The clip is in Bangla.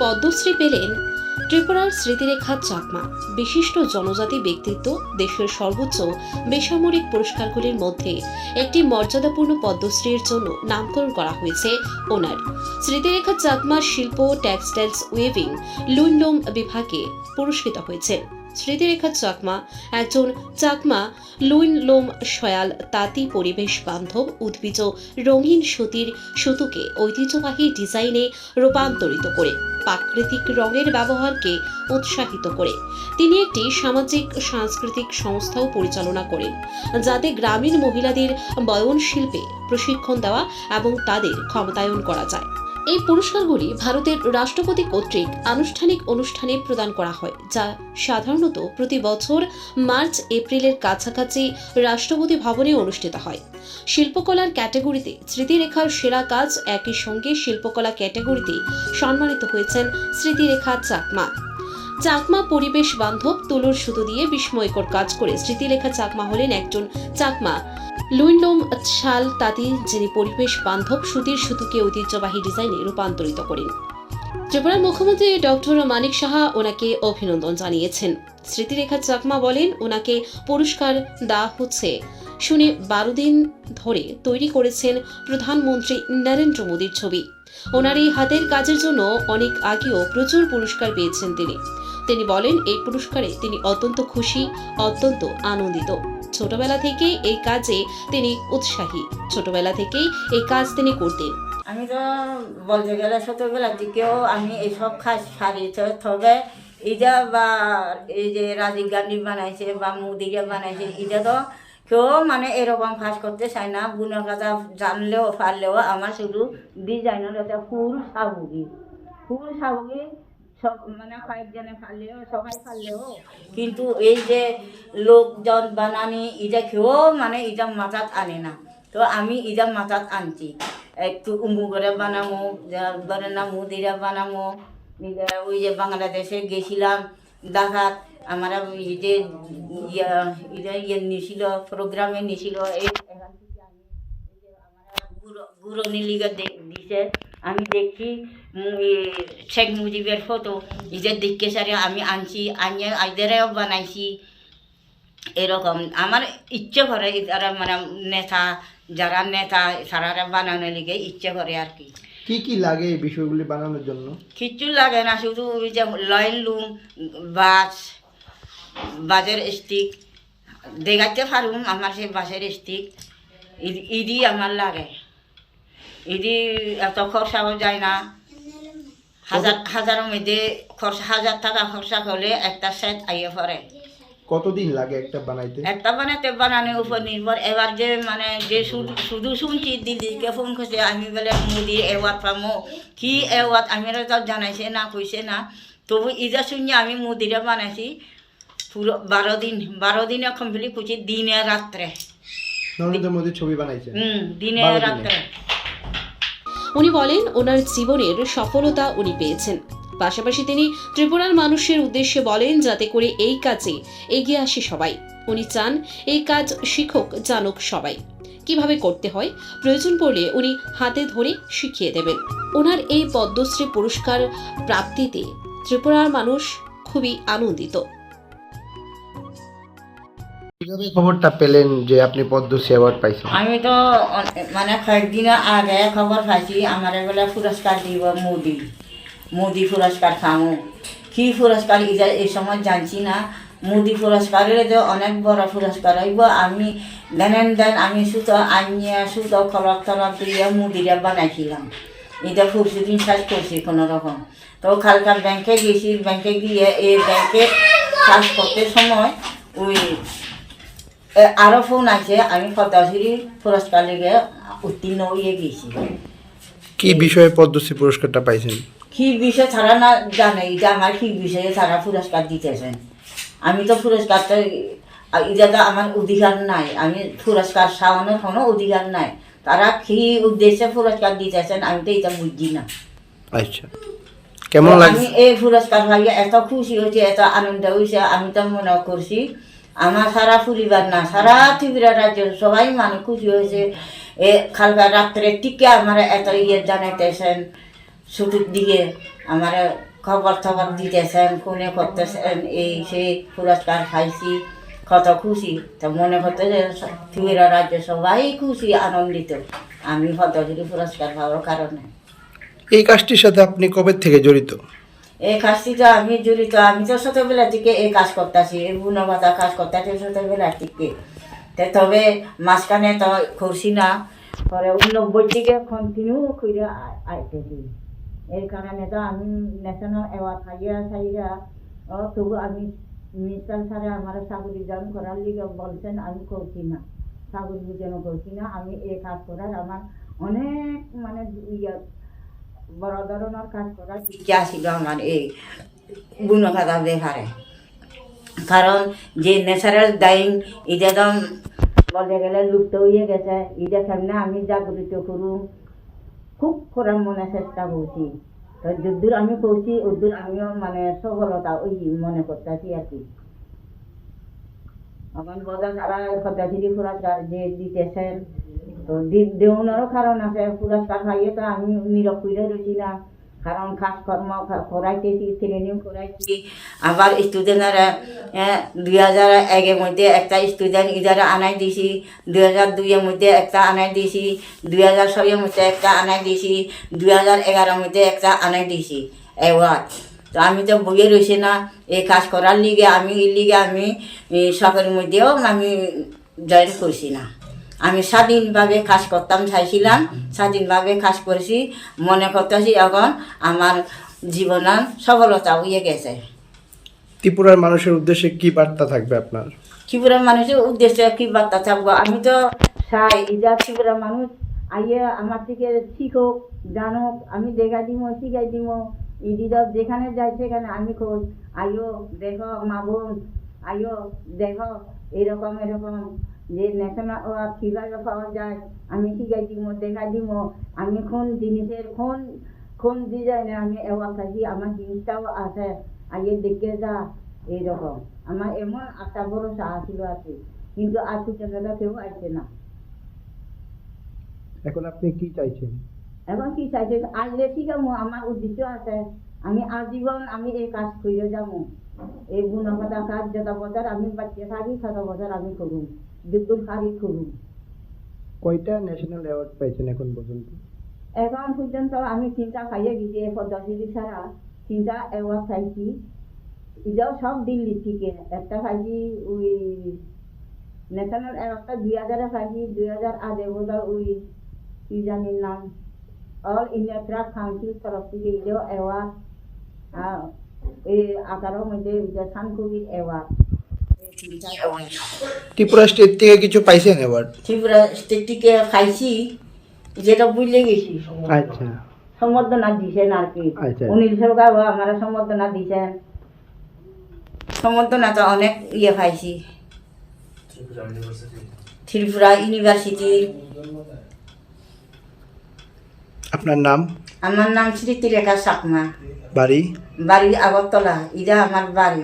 পদ্মশ্রী পেলেন ত্রিপুরার স্মৃতিরেখা চাকমা। বিশিষ্ট জনজাতি ব্যক্তিত্ব, দেশের সর্বোচ্চ বেসামরিক পুরস্কারগুলির মধ্যে একটি মর্যাদাপূর্ণ পদ্মশ্রীর জন্য নামকরণ করা হয়েছে ওনার। স্মৃতিরেখা চাকমার শিল্প, টেক্সটাইলস ওয়েভিং লুনলোম বিভাগে পুরস্কৃত হয়েছেন স্মৃতিরেখা চাকমা, একজন চাকমা লুইন লোম সয়াল তাঁতি পরিবেশ বান্ধব উদ্ভিজ রঙিন সুতির সুতুকে ঐতিহ্যবাহী ডিজাইনে রূপান্তরিত করে, প্রাকৃতিক রঙের ব্যবহারকে উৎসাহিত করে। তিনি একটি সামাজিক, সাংস্কৃতিক সংস্থাও পরিচালনা করেন, যাতে গ্রামীণ মহিলাদের বয়ন শিল্পে প্রশিক্ষণ দেওয়া এবং তাদের ক্ষমতায়ন করা যায়। এই পুরস্কারগুলি ভারতের রাষ্ট্রপতি কর্তৃক আনুষ্ঠানিক অনুষ্ঠানে প্রদান করা হয়, যা সাধারণত প্রতি বছর মার্চ, এপ্রিলের কাছাকাছি রাষ্ট্রপতি ভবনে অনুষ্ঠিত হয়। শিল্পকলার ক্যাটাগরিতে স্মৃতিরেখার সেরা কাজ একই সঙ্গে শিল্পকলা ক্যাটাগরিতে সম্মানিত হয়েছেন স্মৃতিরেখা চাকমা। চাকমা পরিবেশ বান্ধব, তুলোর সুতো দিয়ে বিস্ময়কর কাজ করে স্মৃতিলেখা চাকমা হলেন একজন চাকমা। লুইনলোম শাল তাঁতি যিনি পরিবেশ বান্ধব সুতির সুতুকে ঐতিহ্যবাহী ডিজাইনে রূপান্তরিত করেন। ত্রিপুরার মুখ্যমন্ত্রী ডক্টর মানিক সাহা ওনাকে অভিনন্দন জানিয়েছেন। স্মৃতিরেখা চাকমা বলেন, ওনাকে পুরস্কার দেওয়া হচ্ছে। শুনে বারো দিন ধরে তৈরি করেছেন প্রধানমন্ত্রী নরেন্দ্র মোদীর ছবি। ওনার এই হাতের কাজের জন্য অনেক আগেও প্রচুর পুরস্কার পেয়েছেন তিনি। তিনি বলেন, এই পুরস্কারে তিনি অত্যন্ত খুশি, অত্যন্ত আনন্দিত। ছোটবেলা থেকেই এই কাজে তিনি উৎসাহী। ছোটবেলা থেকেই এই কাজ তিনি করতেন। আমি তো বলতে গেলে ছোটবেলা থেকেও আমি এইসব খাস সারি তবে এটা বা এই যে রাজীব গান্ধী বানাইছে বা মোদিকে বানাইছে, এটা তো কেউ মানে এরকম ফাঁস করতে চায় না। বুনের কথা জানলেও, পারলেও আমার শুধু ডিজাইনের একটা ফুল সাবুকি ফুল সাবুকি সব মানে কয়েকজনে ফাললেও সবাই ফাললেও কিন্তু এই যে লোকজন বানানি এটা কেউ মানে এটা মাথাত আনে না। তো আমি এটা মাথাত আনছি। একটু উমু করে বানামো যার ধরে না মুদিরা বানামো। ওই যে বাংলাদেশে গেছিলাম দেখাত আমার যে ইয়া ইয়ে নিছিল, প্রোগ্রামে নিছিল, এই এখান থেকে আমি এই যে আমার গুঁড়ো গুঁড়ো নীলিগা দিছে। আমি দেখি শেখ মুজিবের ফটো ইদের দেখে সারে আমি আনছি আনিয়ে আইদেরও বানাইছি। এরকম। আমার ইচ্ছে করে যারা মানে নেতা যারা নেতা তারা বানানোর লিগে ইচ্ছে করে আর কি। কি কি লাগে এই বিষয়গুলি বানানোর জন্য? কিচ্ছু লাগে না শুধু ওই যে লয়েন লুম বাস বাজের স্টিক দেখাতে পারুম আমার সেই বাসের স্টিক ইদি আমার লাগে। ইদি এত খরচাও যায় না। হাজার হাজারের মধ্যে খরচা হাজার টাকা খরচা করলে একটা সেট আইয়ে পড়ে। কতদিন লাগে একটা বানাইতে? একটা বানাতে বানানোর উপর নির্ভর। এবার যে মানে যে শুধু শুনছি দিদিকে ফোন করছে আমি বলে মোদি এওয়ার্ড পামো। কি এওয়ার্ড আমি তো জানাইছে না কইছে না। তবু ইজা শুনে আমি মোদিরে বানাইছি। পুরো বারো দিন বারো দিনে কমপ্লিট করছি দিনে রাত্রে। নরেন্দ্র ছবি বানাইছে? হুম দিনে? রাত্রে। উনি বলেন, ওনার জীবনের সফলতা উনি পেয়েছেন। পাশাপাশি তিনি ত্রিপুরার মানুষের উদ্দেশ্যে বলেন, যাতে করে এই কাজে এগিয়ে আসে সবাই। উনি চান এই কাজ শিক্ষক জানুক সবাই। কীভাবে করতে হয়? প্রয়োজন পড়লে উনি হাতে ধরে শিখিয়ে দেবেন। ওনার এই পদ্মশ্রী পুরস্কার প্রাপ্তিতে ত্রিপুরার মানুষ খুবই আনন্দিত। কীভাবে খবরটা পেলেন যে আপনি পদ্মশ্রী অ্যাওয়ার্ড পাইছেন? আমি তো মানে কয়েকদিন আগে খবর পাইছি, আমার বলে পুরস্কার দিব মোদি। মোদি পুরস্কার খামো কি পুরস্কার, এই সময় জানছি না। মোদি পুরস্কারের যে অনেক বড় পুরস্কার হইব, আমি দেন দেন আমি সুতো আনিয়ে, সুতো খলক তলক দিয়ে মুদিরে বানাইছিলাম। এটা ফুরসি দিন শেষ করছি কোনো রকম তো কালকার ব্যাংকে গেছি, ব্যাংকে গিয়ে এই ব্যাংকে কাজ করতে সময় ওই আরও ফোন আছে আমি পদ্মশ্রী পুরস্কার লেগে উত্তীর্ণ হয়ে গেছি। কি বিষয়ে পদ্মশ্রী পুরস্কারটা পাইছেন? কি বিষয় তারা না জানে এটা আমার কি বিষয়ে তারা পুরস্কার দিতেছেন। আমি তো পুরস্কারটা এটা তো আমার অধিকার নাই আমি পুরস্কার সাওয়ানোর কোনো অধিকার নাই। তারা কি উদ্দেশ্যে পুরস্কার দিতেছেন আমি তো এটা বুঝছি না। আচ্ছা। কেমন লাগে আমি এই পুরস্কার পাইয়ে এত খুশি হয়েছে এত আনন্দ হয়েছে আমি তো মনে করছি আমার সারা পরিবার না, সারা ত্রিপুরা রাজ্য সবাই মানুষ খুশি হয়েছে। এ কালকা রাত্রে টিকে আমার এত ইয়ে জানাইতেছেন, ছুটির দিকে আমার খবর টবর দিতেছেন, ফোনে করতেছেন, এই সেই পুরস্কার খাইছি কত খুশি। তো মনে করতে যে ত্রিপুরা রাজ্য সবাই খুশি, আনন্দিত। আমি পদ্মশ্রী পুরস্কার পাওয়ার কারণে। এই কাজটির সাথে আপনি কবে থেকে জড়িত? এই কাজটি তো আমি জড়িত, আমি তো ছোটবেলা থেকে এই কাজ করতেছি, এই গুণবাতা কাজ করতেছি ছোটবেলা থেকে। তবে মাঝখানে তো করছি না, পরে নব্বই থেকে কন্টিনিউ করে আ- আইতেছি এর কারণে তো আমি ন্যাশনাল অ্যাওয়ার্ড খাইয়া ও তবু আমি মিনিস্টার স্যারে আমার চাকরি জয়েন করার লিগে বলছেন, আমি করছি না। চাকরি যেন করছি না, আমি এই কাজ করার আমার অনেক মানে ইয়া বড় ধরনের কাজ করার ইচ্ছা ছিল আমার এই গুণখাতা ব্যাপারে কারণ যে ন্যাচারাল ডাইং এটা একদম বলতে গেলে লুপ্ত হয়ে গেছে এটা কেমনে আমি জাগরিত করুম খুব করার মনে চেষ্টা করছি তো যদ্দূর আমি করছি ওদ্দূর আমিও মানে সফলতা ওই মনে করতেছি আর কি এখন বোঝা যারা পদ্মাশ্রী পুরস্কার যে দিতেছেন তো দি- দেওয়ারও কারণ আছে পুরস্কার পাইয়ে তো আমি নীরব করে রয়েছি না কারণ কাজকর্ম করাইতেছি ট্রেনিং করাইছি আবার স্টুডেন্টরা দুই হাজার একের মধ্যে একটা স্টুডেন্ট ইদারে আনাই দিছি। দুই হাজার দুইয়ের মধ্যে একটা আনাই দিছি। দুই হাজার ছয়ের মধ্যে একটা আনাই দিছি। দুই হাজার এগারোর মধ্যে একটা আনাই দিছি। অ্যাওয়ার্ড তো আমি তো বইয়ে রয়েছি না এই কাজ করার লিগে আমি এই লিগে আমি সরকারের মধ্যেও আমি জয়েন করছি না। আমি স্বাধীনভাবে কাজ করতাম চাইছিলাম স্বাধীনভাবে কাজ করেছি মনে করতেছি এখন আমার জীবনের সফলতা হয়ে গেছে। ত্রিপুরার মানুষের উদ্দেশ্যে কি বার্তা থাকবে আপনার? ত্রিপুরার মানুষের উদ্দেশ্যে কি বার্তা থাকব? আমি তো চাই ইজা ত্রিপুরার মানুষ আইয়ে আমার থেকে শিখুক জানুক আমি দেখা দিব শিখাই দিব ইদিদর যেখানে যাই সেখানে আমি খোঁজ। আইও দেখো মা বোন আইও দেখো, এরকম এরকম। যে ন্যাশনাল অ্যাওয়ার্ড কীভাবে পাওয়া যায়, আমি শিখাই দিব দেখাই দিব আমি কোন জিনিসের, কোন কোন ডিজাইনে আমি অ্যাওয়ার্ড পাইছি, আমার জিনিসটাও আছে। আগে দেখে যা এইরকম আমার এমন আশা, ভরসা আছিল আছে। কিন্তু আজ পর্যন্ত কেউ আসছে না। এখন আপনি কি চাইছেন? এখন কি চাইছে? আসলে ঠিক আছে আমার উদ্দেশ্য আছে। আমি আজীবন আমি এই কাজ করে যাব এই গুণগতা কাজ যত বছর আমি বাচ্চা থাকি তত বছর আমি করুন দুর্গুণ কারি করুন কয়টা ন্যাশনাল অ্যাওয়ার্ড পাইছেন এখন পর্যন্ত এখন পর্যন্ত আমি চিন্তা খাইয়ে গেছি। এই পদ্ধতি ছাড়া চিন্তা অ্যাওয়ার্ড খাইছি এটাও সব দিল্লি থেকে একটা খাইছি ওই ন্যাশনাল অ্যাওয়ার্ডটা দুই হাজারে খাইছি দুই হাজার আগে বোধহয় ওই কি জানি নাম? অল ইন্ডিয়া ট্রাক কাউন্সিল তরফ থেকে এটাও অ্যাওয়ার্ড এই আকারের মধ্যে সানকবির অ্যাওয়ার্ড ত্রিপুরা স্টেট থেকে কিছু পাইছেন অ্যাওয়ার্ড ত্রিপুরা স্টেট থেকে খাইছি যেটা বুঝলে গেছি আচ্ছা সম্বর্ধনা দিছেন আর কি আচ্ছা। অনিল সরকার আমার সম্বর্ধনা দিছেন সম্বর্ধনা তো অনেক ইয়ে পাইছি ত্রিপুরা ইউনিভার্সিটির আপনার নাম? আমার নাম স্মৃতিরেখা সাকমা বাড়ি? বাড়ি আগরতলা। ইদা আমার বাড়ি।